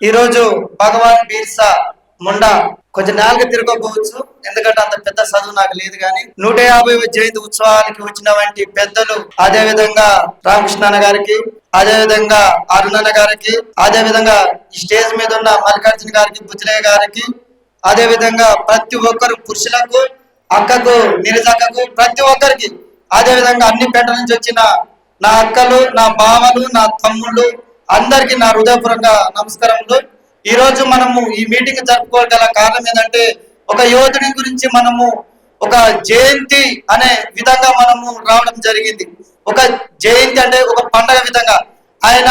ఈరోజు భగవాన్ బీర్సా ముండా కొంచెం నాలుగు తిరగకపోవచ్చు. ఎందుకంటే అంత పెద్ద చదువు నాకు లేదు కానీ నూట యాభై జయంతి ఉత్సవానికి వచ్చిన వంటి పెద్దలు అదే విధంగా రామకృష్ణ గారికి అదే విధంగా అరుణన్న గారికి అదే విధంగా ఈ స్టేజ్ మీద ఉన్న మల్లికార్జున గారికి బుజ్జలయ్య గారికి అదే విధంగా ప్రతి ఒక్కరు పురుషులకు అక్కకు నిరజక్కకు ప్రతి ఒక్కరికి అదే విధంగా అన్ని పేటల నుంచి వచ్చిన నా అక్కలు నా బావలు నా తమ్ముళ్ళు అందరికి నా హృదయపూర్వక నమస్కారములు. ఈ రోజు మనము ఈ మీటింగ్ జరుపుకోగల కారణం ఏంటంటే ఒక యోధుని గురించి మనము ఒక జయంతి అనే విధంగా మనము రావడం జరిగింది. ఒక జయంతి అంటే ఒక పండగ విధంగా. ఆయన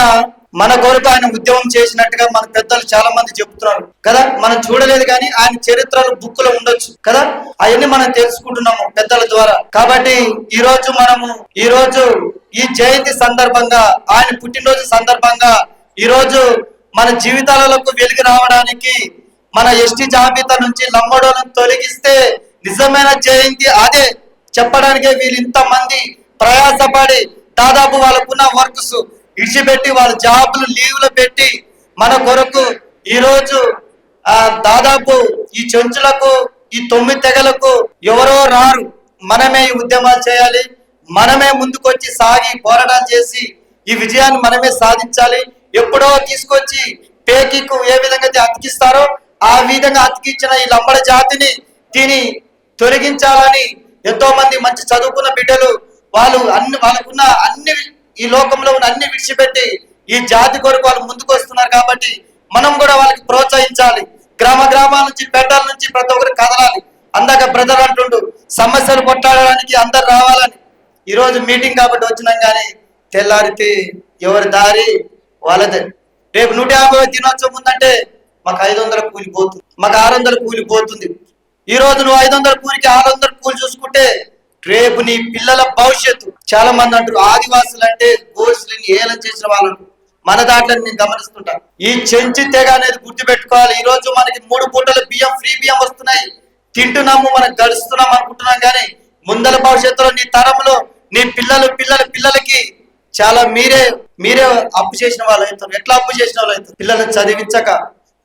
మన కొరకు ఆయన ఉద్యమం చేసినట్టుగా మన పెద్దలు చాలా మంది చెప్తున్నారు కదా మనం చూడలేదు కానీ ఆయన చరిత్రలు బుక్లో ఉండొచ్చు. కదా అవన్నీ మనం తెలుసుకుంటున్నాము పెద్దల ద్వారా. కాబట్టి ఈ రోజు మనము ఈ రోజు ఈ జయంతి సందర్భంగా ఆయన పుట్టినరోజు సందర్భంగా ఈరోజు మన జీవితాలకు వెలుగు రావడానికి మన ఎస్టీ జాబితా నుంచి లంబడోలను తొలగిస్తే నిజమైన జయంతి అదే. చెప్పడానికే వీళ్ళు ఇంతమంది ప్రయాసపడి దాదాపు వాళ్ళకున్న వర్క్స్ ఇడిచిపెట్టి వాళ్ళ జాబులు లీవ్లు పెట్టి మన కొరకు ఈరోజు ఆ దాదాపు ఈ చెంచులకు ఈ తొమ్మిది తెగలకు ఎవరో రారు. మనమే ఈ ఉద్యమాలు చేయాలి. మనమే ముందుకొచ్చి సాగి పోరాటం చేసి ఈ విజయాన్ని మనమే సాధించాలి. ఎప్పుడో తీసుకొచ్చి పేకికు ఏ విధంగా అతికిస్తారో ఆ విధంగా అతికించిన ఈ లంబడ జాతిని దీని తొలగించాలని ఎంతో మంది మంచి చదువుకున్న బిడ్డలు వాళ్ళు అన్ని వాళ్ళకున్న అన్ని ఈ లోకంలో ఉన్న అన్ని విడిచిపెట్టి ఈ జాతి కొరకు వాళ్ళు ముందుకు వస్తున్నారు కాబట్టి మనం కూడా వాళ్ళకి ప్రోత్సహించాలి. గ్రామ గ్రామాల నుంచి పెట్టాల నుంచి ప్రతి ఒక్కరు కదలాలి. అందాక బ్రదర్ అంటుండు సమస్యలు కొట్లాడడానికి అందరు రావాలని. ఈరోజు మీటింగ్ కాబట్టి వచ్చినాం కానీ తెల్లారితే ఎవరి దారి వాళ్ళదే. రేపు నూట యాభై దినోత్సవం ఉందంటే మాకు ఐదు వందల కూలి పోతుంది. మాకు ఆరు వందల కూలి పోతుంది. ఈ రోజు నువ్వు ఐదు వందల కూలికి ఆరు వందల కూలి చూసుకుంటే రేపు నీ పిల్లల భవిష్యత్తు. చాలా మంది అంటారు ఆదివాసులు అంటే గోడ్స్లని ఏలం చేసిన వాళ్ళు. మన దాంట్లో నేను గమనిస్తుంటా. ఈ చెంచి తెగ అనేది గుర్తుపెట్టుకోవాలి. ఈ రోజు మనకి మూడు పూటల బియ్యం ఫ్రీ బియ్యం వస్తున్నాయి. తింటున్నాము మనం గడుస్తున్నాం అనుకుంటున్నాం కానీ ముందల భవిష్యత్తులో నీ తరంలో నీ పిల్లలు పిల్లల పిల్లలకి చాలా మీరే మీరే అప్పు చేసిన వాళ్ళు అవుతారు ఎట్లా అప్పు చేసిన వాళ్ళు అవుతారు పిల్లలను చదివించక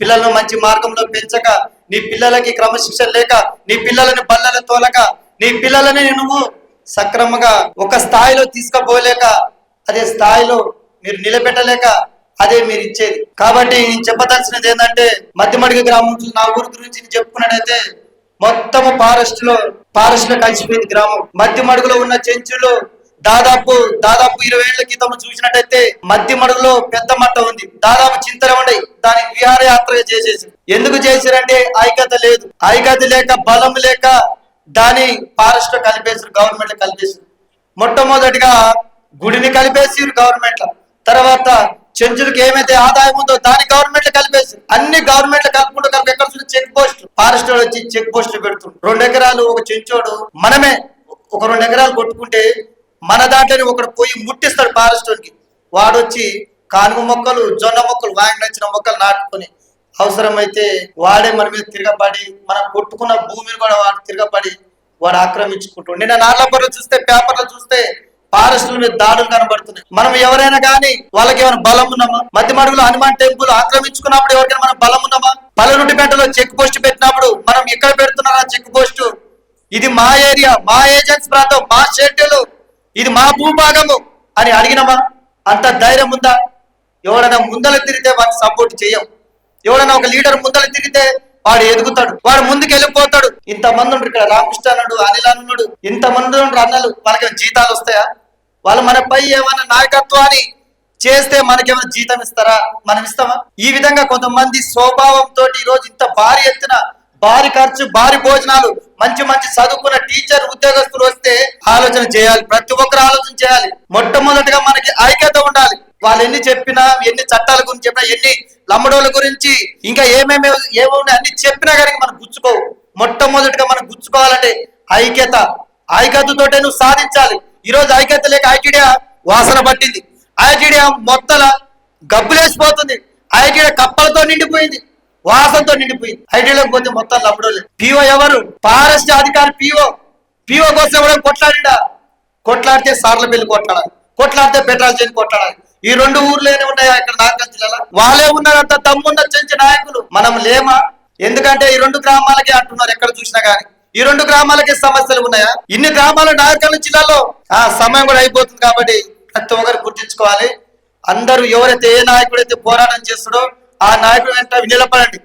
పిల్లలను మంచి మార్గంలో పెంచక నీ పిల్లలకి క్రమశిక్షణ లేక నీ పిల్లలని బల్లలు తోలక నీ పిల్లలని నువ్వు సక్రమంగా ఒక స్థాయిలో తీసుకుపోలేక అదే స్థాయిలో మీరు నిలబెట్టలేక అదే మీరు ఇచ్చేది. కాబట్టి నేను చెప్పదలసినది ఏంటంటే మధ్యమడిగ గ్రామం నా ఊరి గురించి నేను చెప్పుకున్నట్టయితే మొత్తం ఫారెస్ట్లో ఫారెస్ట్లో కలిసిపోయింది గ్రామం. మధ్యమడుగులో ఉన్న చెంచులు దాదాపు దాదాపు ఇరవై ఏళ్ళ క్రితం చూసినట్టయితే మధ్య మడుగులో పెద్ద మట్ట ఉంది. దాదాపు చింతన ఉండే దానికి విహారయాత్రగా చేసేసి. ఎందుకు చేశారంటే ఐక్యత లేదు. ఐక్యత లేక బలం లేక దాని ఫారెస్ట్లో కలిపేసారు గవర్నమెంట్లో కలిపేసారు మొట్టమొదటిగా గుడిని కలిపేసారు గవర్నమెంట్ తర్వాత చెంచులకు ఏమైతే ఆదాయం ఉందో దాని గవర్నమెంట్ కలిపేసి. అన్ని గవర్నమెంట్ వచ్చి చెక్ పోస్ట్ పెడుతుంది రెండు ఎకరాలు ఒక చెంచోడు మనమే ఒక రెండు ఎకరాలు కొట్టుకుంటే మన దాంట్లోనే ఒకడు పోయి ముట్టిస్తాడు ఫారెస్ట్ వాడొచ్చి వాడు కానుగ మొక్కలు జొన్న మొక్కలు వాకి మొక్కలు నాటుకొని అవసరమైతే వాడే మన మీద తిరగబడి మనం కొట్టుకున్న భూమిని కూడా వాడు తిరగబడి వాడు ఆక్రమించుకుంటుండే. నిన్న నార్లపర్లో చూస్తే పేపర్లో చూస్తే ఫారెస్ట్ల మీద దాడులు కనబడుతున్నాయి. మనం ఎవరైనా కానీ వాళ్ళకి ఏమైనా బలం ఉన్నామా? మధ్య మడుగులో హనుమాన్ టెంపుల్ ఆక్రమించుకున్నప్పుడు ఎవరికైనా మనం బలం ఉన్నామా? పల్లెనుంటిపేటలో చెక్ పోస్ట్ పెట్టినప్పుడు మనం ఎక్కడ పెడుతున్నారా చెక్ పోస్ట్? ఇది మా ఏరియా మా ఏజెంట్స్ ప్రాంతం మా షెడ్యూలు ఇది మా భూభాగము అని అడిగినమా? అంత ధైర్యం ఉందా? ఎవడైనా ముందల తిరిగితే వాడిని సపోర్ట్ చేయం. ఎవడైనా ఒక లీడర్ ముందల తిరిగితే వాడు ఎదుగుతాడు వాడు ముందుకు వెళ్ళిపోతాడు ఇంతమంది ఉండరు ఇక్కడ రామకృష్ణ అన్నాడు అనిల్ అన్నాడు ఇంతమంది ఉండరు అన్నలు వాళ్ళకి జీతాలు వస్తాయా? వాళ్ళు మనపై ఏమైనా నాయకత్వాన్ని చేస్తే మనకేమైనా జీతం ఇస్తారా? మనం ఇస్తామా? ఈ విధంగా కొంతమంది స్వభావంతో ఈ రోజు ఇంత భారీ ఎత్తున భారీ ఖర్చు భారీ భోజనాలు మంచి మంచి చదువుకున్న టీచర్ ఉద్యోగస్తులు వస్తే ఆలోచన చేయాలి. ప్రతి ఒక్కరు ఆలోచన చేయాలి. మొట్టమొదటిగా మనకి ఐక్యత ఉండాలి. వాళ్ళు ఎన్ని చెప్పినా ఎన్ని చట్టాల గురించి చెప్పినా ఎన్ని లమ్మడోళ్ళ గురించి ఇంకా ఏమేమి ఏమున్నాయి అన్ని చెప్పినా కానీ మనం గుచ్చుకోవు. మొట్టమొదటిగా మనం గుచ్చుకోవాలంటే ఐక్యత. ఐక్యతతోటే నువ్వు సాధించాలి. ఈ రోజు ఐక్యత లేక ఐటీడియా వాసన పట్టింది. ఐటీడియా మొత్తల గబ్బులేసిపోతుంది ఐటీడియా కప్పలతో నిండిపోయింది. వాసనతో నిండిపోయింది. ఐటీలోకి పోతే మొత్తం లమ్మడోలే పిఓ ఎవరు? ఫారెస్ట్ అధికారి పిఓ. పిఓ కోసం ఎవడో కొట్లాడిడా? కొట్లాడితే సార్ల బిల్లు కొట్లాడాలి. కొట్లాడితే పెట్రోల్ చేసి కొట్లాడాలి. ఈ రెండు ఊర్లేనే ఉన్నాయా ఇక్కడ నాగల్ జిల్లాలో? వాళ్ళే ఉన్నారంత తమ్మున్న చెంచి నాయకులు. మనం లేమా? ఎందుకంటే ఈ రెండు గ్రామాలకే అంటున్నారు ఎక్కడ చూసినా గానీ. ఈ రెండు గ్రామాలకే సమస్యలు ఉన్నాయా? ఇన్ని గ్రామాలు నాగల్ జిల్లాలో? ఆ సమయం కూడా అయిపోతుంది కాబట్టి ప్రతి ఒక్కరు గుర్తించుకోవాలి. అందరూ ఎవరైతే ఏ నాయకుడైతే పోరాటం చేస్తాడో ఆ నాయకుడు వెంట నిలబడండి.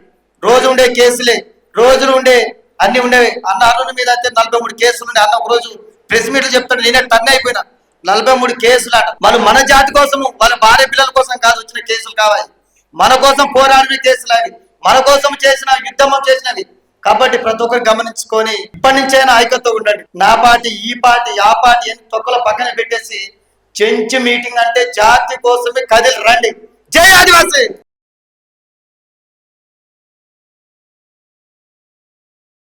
రోజు ఉండే కేసులే రోజులు ఉండే అన్ని ఉండేవి. అన్న అరుణ్ మీద అయితే నలభై మూడు కేసులు ఉండే అన్న ఒక రోజు ప్రెస్ మీట్లు చెప్తాడు నేనే టన్ అయిపోయినా. నలభై మూడు కేసులు అట వాళ్ళు మన జాతి కోసము వాళ్ళ భార్య పిల్లల కోసం కాదు వచ్చిన కేసులు కావాలి. మన కోసం పోరాడిన కేసులు అవి. మన కోసం చేసిన యుద్ధం చేసినవి. కాబట్టి ప్రతి ఒక్కరు గమనించుకొని ఇప్పటి నుంచైనా ఐక్యత ఉండండి. నా పార్టీ ఈ పార్టీ ఆ పార్టీ అని తొక్కల పక్కన పెట్టేసి చెంచు మీటింగ్ అంటే జాతి కోసమే కదిలి రండి. జై ఆదివాసీ!